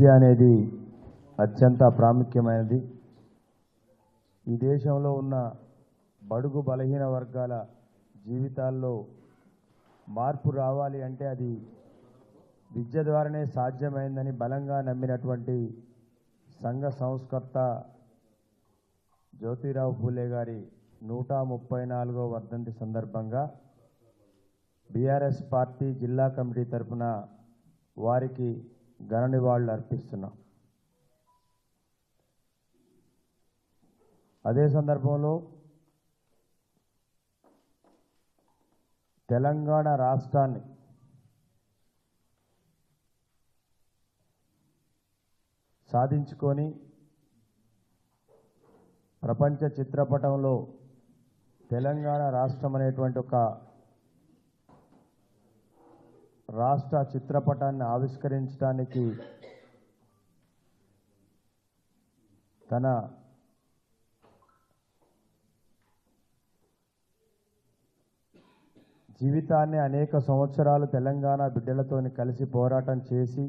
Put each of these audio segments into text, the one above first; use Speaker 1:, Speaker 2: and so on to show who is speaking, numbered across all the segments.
Speaker 1: విద్య అనేది అత్యంత ప్రాముఖ్యమైనది. ఈ దేశంలో ఉన్న బడుగు బలహీన వర్గాల జీవితాల్లో మార్పు రావాలి అంటే అది విద్య ద్వారానే సాధ్యమైందని బలంగా నమ్మినటువంటి సంఘ సంస్కర్త జ్యోతిరావు ఫూలే గారి నూట ముప్పై నాలుగో వర్ధంతి సందర్భంగా బీఆర్ఎస్ పార్టీ జిల్లా కమిటీ తరఫున వారికి ఘన నివాళులు అర్పిస్తున్నాం. అదే సందర్భంలో తెలంగాణ రాష్ట్రాన్ని సాధించుకొని ప్రపంచ చిత్రపటంలో తెలంగాణ రాష్ట్రం అనేటువంటి ఒక రాష్ట్ర చిత్రపటాన్ని ఆవిష్కరించడానికి తన జీవితాన్ని అనేక సంవత్సరాలు తెలంగాణ బిడ్డలతోని కలిసి పోరాటం చేసి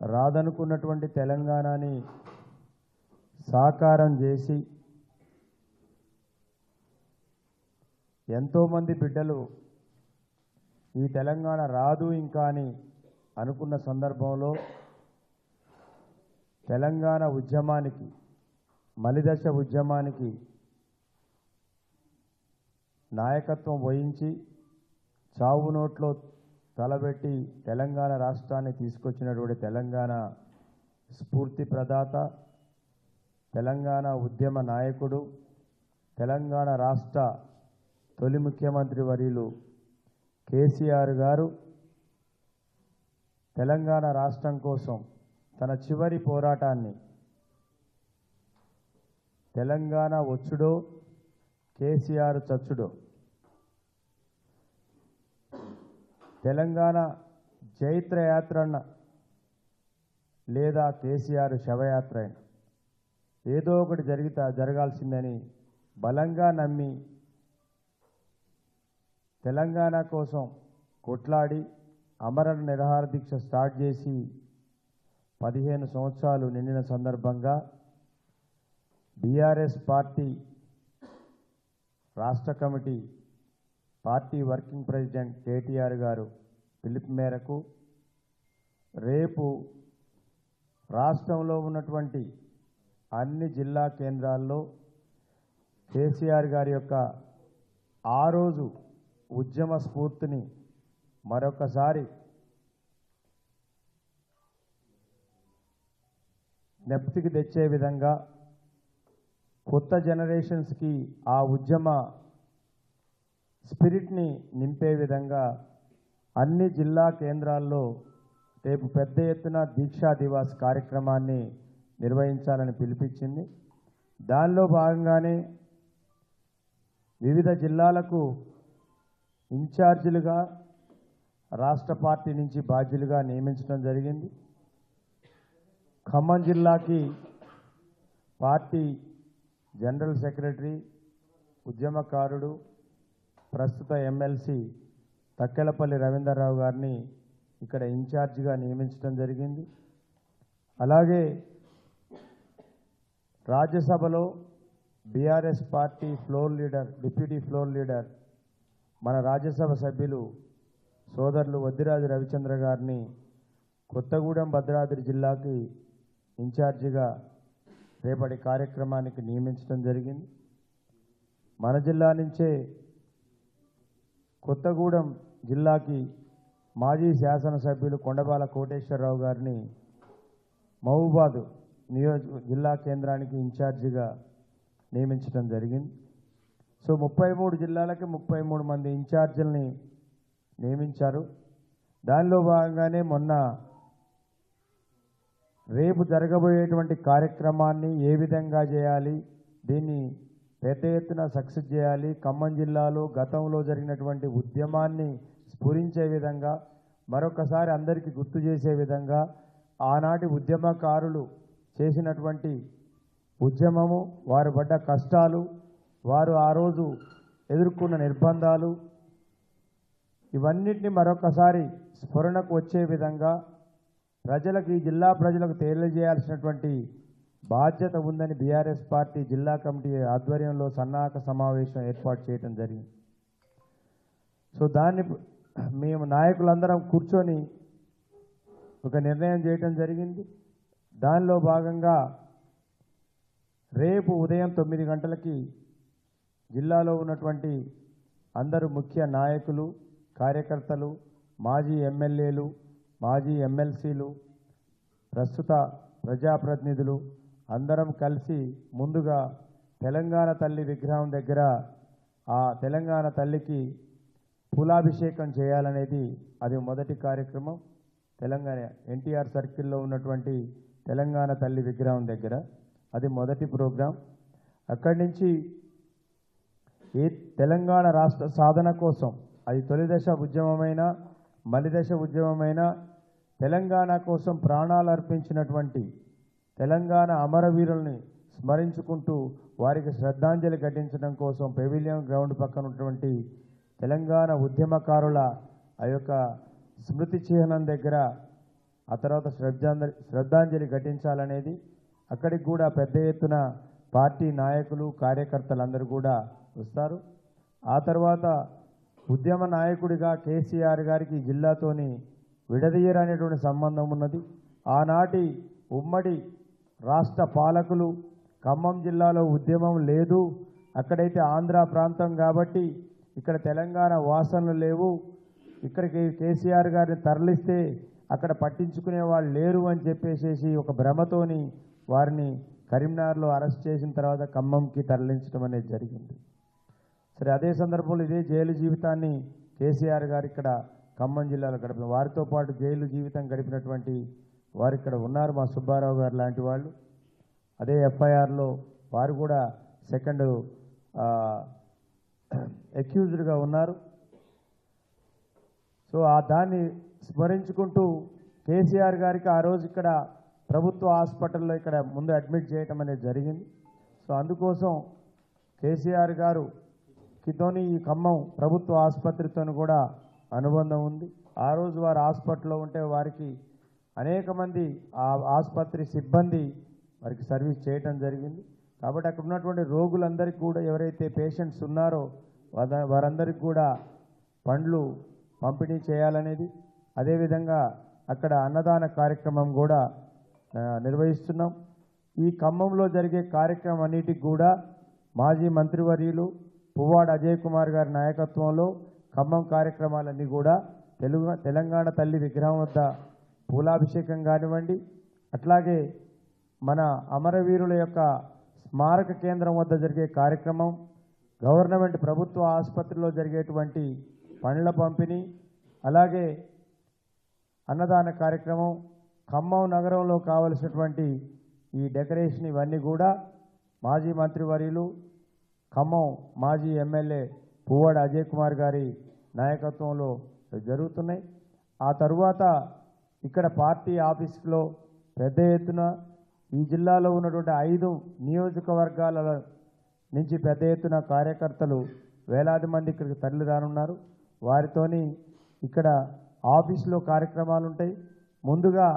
Speaker 1: రాదనుకున్నటువంటి తెలంగాణని సాకారం చేసి ఎంతోమంది బిడ్డలు ఈ తెలంగాణ రాదు ఇంకా అని అనుకున్న సందర్భంలో తెలంగాణ ఉద్యమానికి మలిదశ ఉద్యమానికి నాయకత్వం వహించి చావు నోట్లో తలబెట్టి తెలంగాణ రాష్ట్రాన్ని తీసుకొచ్చినటువంటి తెలంగాణ స్ఫూర్తి ప్రదాత తెలంగాణ ఉద్యమ నాయకుడు తెలంగాణ రాష్ట్ర తొలి ముఖ్యమంత్రి వర్యులు కేసీఆర్ గారు తెలంగాణ రాష్ట్రం కోసం తన చివరి పోరాటాన్ని తెలంగాణ వచ్చుడో కేసీఆర్ చచ్చుడో తెలంగాణ జైత్ర యాత్రన్న లేదా కేసీఆర్ శవయాత్ర ఏదో ఒకటి జరిగితే జరగాల్సిందని బలంగా నమ్మి తెలంగాణ కోసం కొట్లాడి అమరణ నిరహార దీక్ష స్టార్ట్ చేసి పదిహేను సంవత్సరాలు నిండిన సందర్భంగా బీఆర్ఎస్ పార్టీ రాష్ట్ర committee party working president KTR గారు పిలుపు మేరకు రేపు రాష్ట్రంలో ఉన్నటువంటి అన్ని జిల్లా కేంద్రాల్లో కేసీఆర్ గారి యొక్క ఆ రోజు ఉద్యమ స్ఫూర్తిని మరొకసారి నెప్తికి తెచ్చే విధంగా కొత్త జనరేషన్స్కి ఆ ఉద్యమ స్పిరిట్ని నింపే విధంగా అన్ని జిల్లా కేంద్రాల్లో రేపు పెద్ద ఎత్తున దీక్షా దివాస్ కార్యక్రమాన్ని నిర్వహించాలని పిలిపించింది. దానిలో భాగంగానే వివిధ జిల్లాలకు ఇన్ఛార్జీలుగా రాష్ట్ర పార్టీ నుంచి బాధ్యులుగా నియమించడం జరిగింది. ఖమ్మం జిల్లాకి పార్టీ జనరల్ సెక్రటరీ ఉద్యమకారుడు ప్రస్తుత ఎమ్మెల్సీ తక్కెలపల్లి రవీందర్రావు గారిని ఇక్కడ ఇన్ఛార్జిగా నియమించడం జరిగింది. అలాగే రాజ్యసభలో BRS party floor leader deputy floor leader మన రాజ్యసభ సభ్యులు సోదరులు వద్దిరాజు రవిచంద్ర గారిని కొత్తగూడెం భద్రాద్రి జిల్లాకి ఇన్ఛార్జిగా రేపటి కార్యక్రమానికి నియమించడం జరిగింది. మన జిల్లా నుంచే కొత్తగూడెం జిల్లాకి మాజీ శాసనసభ్యులు కొండబాల కోటేశ్వరరావు గారిని మహబూబాద్ నియోజక జిల్లా కేంద్రానికి ఇన్ఛార్జిగా నియమించడం జరిగింది. సో ముప్పై మూడు జిల్లాలకి ముప్పై మూడు మంది ఇన్ఛార్జీలని నియమించారు. దానిలో భాగంగానే మొన్న రేపు జరగబోయేటువంటి కార్యక్రమాన్ని ఏ విధంగా చేయాలి దీన్ని పెద్ద ఎత్తున సక్సెస్ చేయాలి ఖమ్మం జిల్లాలో గతంలో జరిగినటువంటి ఉద్యమాన్ని స్ఫురించే విధంగా మరొకసారి అందరికీ గుర్తు చేసే విధంగా ఆనాటి ఉద్యమకారులు చేసినటువంటి ఉద్యమము వారు పడ్డ కష్టాలు వారు ఆ రోజు ఎదుర్కొన్న నిర్బంధాలు ఇవన్నిటిని మరొకసారి స్ఫురణకు వచ్చే విధంగా ప్రజలకు ఈ జిల్లా ప్రజలకు తెలియజేయాల్సినటువంటి బాధ్యత ఉందని బీఆర్ఎస్ పార్టీ జిల్లా కమిటీ ఆధ్వర్యంలో సన్నాహక సమావేశం ఏర్పాటు చేయడం జరిగింది. సో దాన్ని మేము నాయకులందరం కూర్చొని ఒక నిర్ణయం చేయటం జరిగింది. దానిలో భాగంగా రేపు ఉదయం తొమ్మిది గంటలకి జిల్లాలో ఉన్నటువంటి అందరు ముఖ్య నాయకులు కార్యకర్తలు మాజీ ఎమ్మెల్యేలు మాజీ ఎమ్మెల్సీలు ప్రస్తుత ప్రజాప్రతినిధులు అందరం కలిసి ముందుగా తెలంగాణ తల్లి విగ్రహం దగ్గర ఆ తెలంగాణ తల్లికి పూలాభిషేకం చేయాలనేది అది మొదటి కార్యక్రమం. తెలంగాణ ఎన్టీఆర్ సర్కిల్లో ఉన్నటువంటి తెలంగాణ తల్లి విగ్రహం దగ్గర అది మొదటి ప్రోగ్రాం. అక్కడి నుంచి ఈ తెలంగాణ రాష్ట్ర సాధన కోసం అది తొలి దశ ఉద్యమమైన మలిదశ ఉద్యమమైన తెలంగాణ కోసం ప్రాణాలు అర్పించినటువంటి తెలంగాణ అమరవీరుల్ని స్మరించుకుంటూ వారికి శ్రద్ధాంజలి ఘటించడం కోసం పెవిలియన్ గ్రౌండ్ పక్కన ఉన్నటువంటి తెలంగాణ ఉద్యమకారుల ఆ యొక్క స్మృతి చిహ్నం దగ్గర ఆ తర్వాత శ్రద్ధాంజలి శ్రద్ధాంజలి ఘటించాలనేది అక్కడికి కూడా పెద్ద ఎత్తున పార్టీ నాయకులు కార్యకర్తలందరూ కూడా వస్తారు. ఆ తర్వాత ఉద్యమ నాయకుడిగా కేసీఆర్ గారికి జిల్లాతోని విడదీయరనేటువంటి సంబంధం ఉన్నది. ఆనాటి ఉమ్మడి రాష్ట్ర పాలకులు ఖమ్మం జిల్లాలో ఉద్యమం లేదు. అక్కడైతే ఆంధ్ర ప్రాంతం కాబట్టి ఇక్కడ తెలంగాణ వాసనలు లేవు. ఇక్కడికి కేసీఆర్ గారిని తరలిస్తే అక్కడ పట్టించుకునే వాళ్ళు లేరు అని చెప్పేసేసి ఒక భ్రమతోని వారిని కరీంనగర్లో అరెస్ట్ చేసిన తర్వాత ఖమ్మంకి తరలించడం అనేది జరిగింది. సరే అదే సందర్భంలో ఇదే జైలు జీవితాన్ని కేసీఆర్ గారు ఇక్కడ ఖమ్మం జిల్లాలో గడిపిన వారితో పాటు జైలు జీవితం గడిపినటువంటి వారు ఇక్కడ ఉన్నారు మా సుబ్బారావు గారు లాంటి వాళ్ళు. అదే ఎఫ్ఐఆర్లో వారు కూడా సెకండ్ అక్యూజ్డ్గా ఉన్నారు. సో ఆ దాన్ని స్మరించుకుంటూ కేసీఆర్ గారికి ఆ రోజు ఇక్కడ ప్రభుత్వ హాస్పిటల్లో ఇక్కడ ముందు అడ్మిట్ చేయటం అనేది జరిగింది. సో అందుకోసం కేసీఆర్ గారు కితోని ఈ ఖమ్మం ప్రభుత్వ ఆసుపత్రితో కూడా అనుబంధం ఉంది. ఆ రోజు వారు హాస్పిటల్లో ఉంటే వారికి అనేక మంది ఆ ఆసుపత్రి సిబ్బంది వారికి సర్వీస్ చేయటం జరిగింది. కాబట్టి అక్కడ ఉన్నటువంటి రోగులందరికీ కూడా ఎవరైతే పేషెంట్స్ ఉన్నారో వారందరికీ కూడా పండ్లు పంపిణీ చేయాలనేది. అదేవిధంగా అక్కడ అన్నదాన కార్యక్రమం కూడా నిర్వహిస్తున్నాం. ఈ ఖమ్మంలో జరిగే కార్యక్రమం అన్నిటికి కూడా మాజీ మంత్రివర్యులు పువ్వాడ అజయ్ కుమార్ గారి నాయకత్వంలో ఖమ్మం కార్యక్రమాలన్నీ కూడా తెలుగు తెలంగాణ తల్లి విగ్రహం వద్ద పూలాభిషేకం కానివ్వండి అట్లాగే మన అమరవీరుల యొక్క స్మారక కేంద్రం వద్ద జరిగే కార్యక్రమం గవర్నమెంట్ ప్రభుత్వ ఆసుపత్రిలో జరిగేటువంటి పనుల పంపిణీ అలాగే అన్నదాన కార్యక్రమం ఖమ్మం నగరంలో కావలసినటువంటి ఈ డెకరేషన్ ఇవన్నీ కూడా మాజీ మంత్రివర్యులు ఖమ్మం మాజీ ఎమ్మెల్యే పువ్వాడ అజయ్ కుమార్ గారి నాయకత్వంలో జరుగుతున్నాయి. ఆ తరువాత ఇక్కడ పార్టీ ఆఫీస్లో పెద్ద ఎత్తున ఈ జిల్లాలో ఉన్నటువంటి ఐదు నియోజకవర్గాల నుంచి పెద్ద ఎత్తున కార్యకర్తలు వేలాది మంది ఇక్కడికి తరలి రానున్నారు. వారితోని ఇక్కడ ఆఫీసులో కార్యక్రమాలు ఉంటాయి. ముందుగా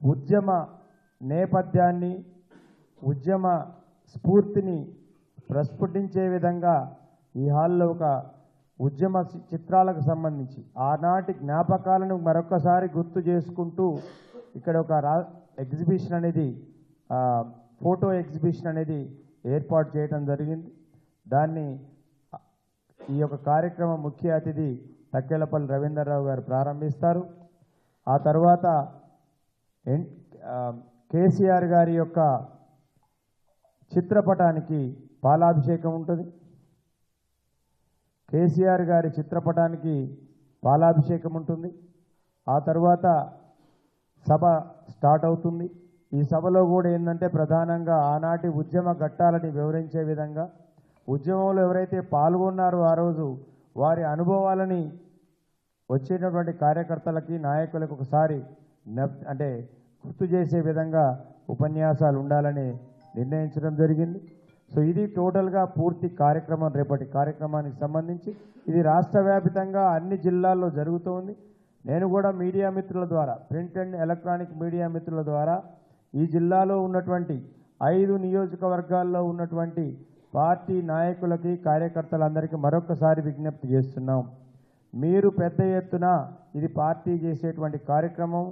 Speaker 1: ఉద్యమ నేపథ్యాన్ని ఉద్యమ స్ఫూర్తిని ప్రస్ఫుటించే విధంగా ఈ హాల్లో ఒక ఉద్యమ చిత్రాలకు సంబంధించి ఆనాటి జ్ఞాపకాలను మరొకసారి గుర్తు చేసుకుంటూ ఇక్కడ ఒక రా ఎగ్జిబిషన్ అనేది ఫోటో ఎగ్జిబిషన్ అనేది ఏర్పాటు చేయడం జరిగింది. దాన్ని ఈ యొక్క కార్యక్రమం ముఖ్య అతిథి తక్కెలపల్లి రవీంద్రరావు గారు ప్రారంభిస్తారు. ఆ తర్వాత ఎన్ కేసీఆర్ గారి యొక్క చిత్రపటానికి పాలాభిషేకం ఉంటుంది. కేసీఆర్ గారి చిత్రపటానికి పాలాభిషేకం ఉంటుంది. ఆ తర్వాత సభ స్టార్ట్ అవుతుంది. ఈ సభలో కూడా ఏంటంటే ప్రధానంగా ఆనాటి ఉద్యమ ఘట్టాలని వివరించే విధంగా ఉద్యమంలో ఎవరైతే పాల్గొన్నారో ఆ రోజు వారి అనుభవాలని వచ్చేటటువంటి కార్యకర్తలకి నాయకులకు ఒకసారి అంటే గుర్తు చేసే విధంగా ఉపన్యాసాలు ఉండాలని నిర్ణయించడం జరిగింది. సో ఇది టోటల్గా పూర్తి కార్యక్రమం రేపటి కార్యక్రమానికి సంబంధించి. ఇది రాష్ట్ర వ్యాపితంగా అన్ని జిల్లాల్లో జరుగుతోంది నేను కూడా మీడియా మిత్రుల ద్వారా ప్రింట్ అండ్ ఎలక్ట్రానిక్ మీడియా మిత్రుల ద్వారా ఈ జిల్లాలో ఉన్నటువంటి ఐదు నియోజకవర్గాల్లో ఉన్నటువంటి పార్టీ నాయకులకి కార్యకర్తలందరికీ మరొకసారి విజ్ఞప్తి చేస్తున్నాం. మీరు పెద్ద ఎత్తున ఇది పార్టీ చేసేటువంటి కార్యక్రమం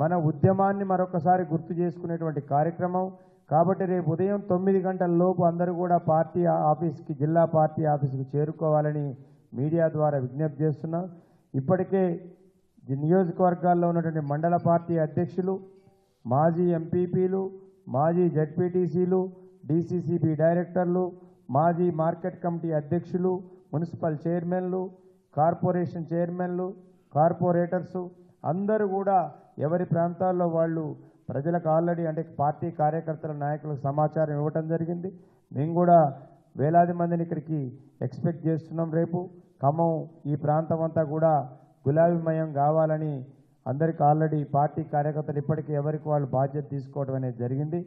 Speaker 1: మన ఉద్యమాన్ని మరొకసారి గుర్తు చేసుకునేటువంటి కార్యక్రమం కాబట్టి రేపు ఉదయం తొమ్మిది గంటల లోపు అందరూ కూడా పార్టీ ఆఫీస్కి జిల్లా పార్టీ ఆఫీస్కి చేరుకోవాలని మీడియా ద్వారా విజ్ఞప్తి చేస్తున్నాం. ఇప్పటికే నియోజకవర్గాల్లో ఉన్నటువంటి మండల పార్టీ అధ్యక్షులు మాజీ ఎంపీపీలు మాజీ జడ్పీటీసీలు డీసీసీబీ డైరెక్టర్లు మాజీ మార్కెట్ కమిటీ అధ్యక్షులు మున్సిపల్ చైర్మన్లు కార్పొరేషన్ చైర్మన్లు కార్పొరేటర్సు అందరూ కూడా ఎవరి ప్రాంతాల్లో వాళ్ళు ప్రజలకు ఆల్రెడీ అంటే పార్టీ కార్యకర్తల నాయకులకు సమాచారం ఇవ్వటం జరిగింది. మేము కూడా వేలాది మందిని ఇక్కడికి ఎక్స్పెక్ట్ చేస్తున్నాం రేపు. ఖమ్మం ఈ ప్రాంతం అంతా కూడా గులాబీమయం కావాలని అందరికి ఆల్రెడీ పార్టీ కార్యకర్తలు ఇప్పటికీ ఎవరికి వాళ్ళు బాధ్యత తీసుకోవడం అనేది జరిగింది.